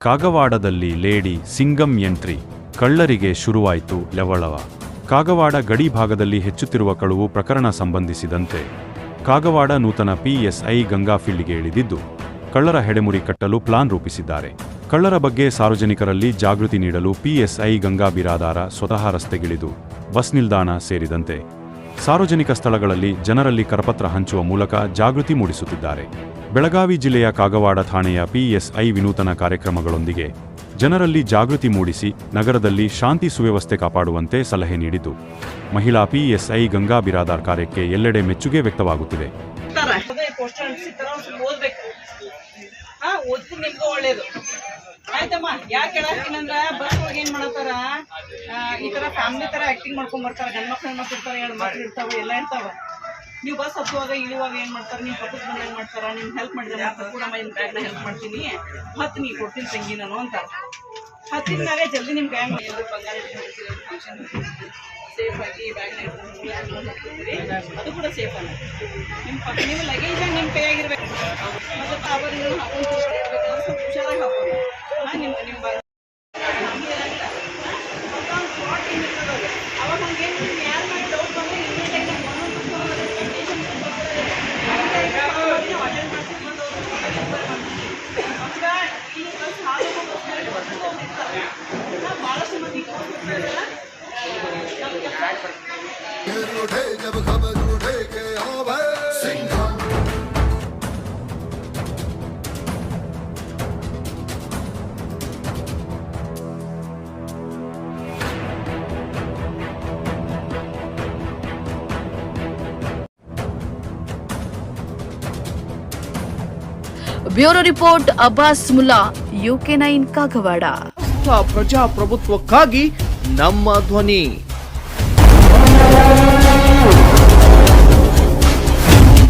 ಕಾಗವಾಡದಲ್ಲಿ lady Singham entry, ಕಳ್ಳರಿಗೆ ಶುರುವಾಯಿತು ಲವಳವ. ಕಾಗವಾಡ ಗಡಿ ಭಾಗದಲ್ಲಿ ಹೆಚ್ಚುತ್ತಿರುವ ಕಳುವು ಪ್ರಕರಣ ಸಂಬಂಧಿಸಿದಂತೆ. ಕಾಗವಾಡ ನೂತನ ಪಿಎಸ್ಐ ಗಂಗಾಫೀಲ್ಡ್ಗೆ ಇಳಿದಿದ್ದು, ಕಳ್ಳರ ಹೆಡೆಮುರಿ ಕಟ್ಟಲು ಪ್ಲಾನ್ ರೂಪಿಸಿದ್ದಾರೆ. ಕಳ್ಳರ ಬಗ್ಗೆ ಸಾರ್ವಜನಿಕರಲ್ಲಿ ಜಾಗೃತಿ ನೀಡಲು ಪಿಎಸ್ಐ ಗಂಗಾ ಬಿರಾದಾರ ಸ್ವತಃ ರಸ್ತೆಗಿಳಿದು, ಬಸ್ ನಿಲ್ದಾಣ ಸೇರಿದಂತೆ. ಸಾರ್ವಜನಿಕ ಸ್ಥಳಗಳಲ್ಲಿ ಜನರಲ್ಲಿ ಕರಪತ್ರ ಹಂಚುವ ಮೂಲಕ ಜಾಗೃತಿ ಮೂಡಿಸುತ್ತಿದ್ದಾರೆ. ಬೆಳಗಾವಿ ಜಿಲ್ಲೆಯ ಕಾಗವಾಡ ಠಾಣೆಯ ಪಿಎಸ್ಐ ವಿನೂತನ ಕಾರ್ಯಕ್ರಮಗಳೊಂದಿಗೆ ಜನರಲ್ಲಿ ಜಾಗೃತಿ ಮೂಡಿಸಿ ನಗರದಲ್ಲಿ ಶಾಂತಿ ಸುವ್ಯವಸ್ಥೆ ಕಾಪಾಡುವಂತೆ ಸಲಹೆ ನೀಡಿತು. ಮಹಿಳಾ ಪಿಎಸ್ಐ ಗಂಗಾ ಬಿರಾದಾರ್ ಕಾರ್ಯಕ್ಕೆ ಎಲ್ಲೆಡೆ ಮೆಚ್ಚುಗೆ ವ್ಯಕ್ತವಾಗುತ್ತಿದೆ. ಆಯ್ತಮ್ಮ ಯಾಕೆ ಹೇಳಾಕ್ತೀನಂದ್ರ ಒಳಗೆ ಏನ್ ಮಾಡತ್ತಾರ? ಈ ತರ ಫ್ಯಾಮಿಲಿ ತರ ಆಕ್ಟಿಂಗ್ ಮಾಡ್ಕೊಂಡ್ ಬರ್ತಾರ ಗಂಡ್ ಮಕ್ಳು ಮಕ್ಳು ಇರ್ತಾರ ಇರ್ತಾವ ಎಲ್ಲ ಇರ್ತಾವ. ನೀವು ಬಸ್ ಹತ್ತುವಾಗ ಇಳಿಯುವಾಗ ಏನ್ ಮಾಡ್ತಾರ ನಿಮ್ ಪಕ್ಕದ ಮನೆ ಏನ್ ಮಾಡ್ತಾರ ನಿಮ್ ಹೆಲ್ಪ್ ಮಾಡಿದ್ರೆ ಮತ್ತೆ ಕೂಡ ನಿಮ್ ಬ್ಯಾಗ್ನ ಹೆಲ್ಪ್ ಮಾಡ್ತೀನಿ ಹತ್ತು ನೀ ಕೊಡ್ತೀನಿ ತಂಗಿ ನಾನು ಅಂತ ಹತ್ತಿದ ಮ್ಯಾಗ ಜಲ್ದಿ ನಿಮ್ ಕೈ ಬಂಗಾರ ಫಂಕ್ಷನ್ ಸೇಫ್ ಆಗಿ ಬ್ಯಾಗ್ನ ಇಟ್ಕೊಂಡು ಹೋಗ್ತಿರ್ತೀರಿ ಅದು ಕೂಡ ಸೇಫ್ ಅಲ್ಲ ನಿಮ್ಮ ಪಕ್ಕ ನಿಮ್ಮ ಲಗೇಜ್ ನಿಮ್ಮ ಕೈಯಾಗಿರ್ಬೇಕು ಮತ್ತೆ ಅವರು ನೀವು ಹಾಕೊಂಡು ತಿರ್ಗಾಡ್ಬೇಕಾದ್ರೆ ಸ್ವಲ್ಪ ಹುಷಾರಾಗಿ ಹಾಕೊಂಡು ಹಾಂ ನಿಮ್ಮ ನಿಮ್ಮ よかった。bureau report Abbas Mulla UK nine Kagawad. ಪ್ರಜಾಪ್ರಭುತ್ವಕ್ಕಾಗಿ ನಮ್ಮ ಧ್ವನಿ.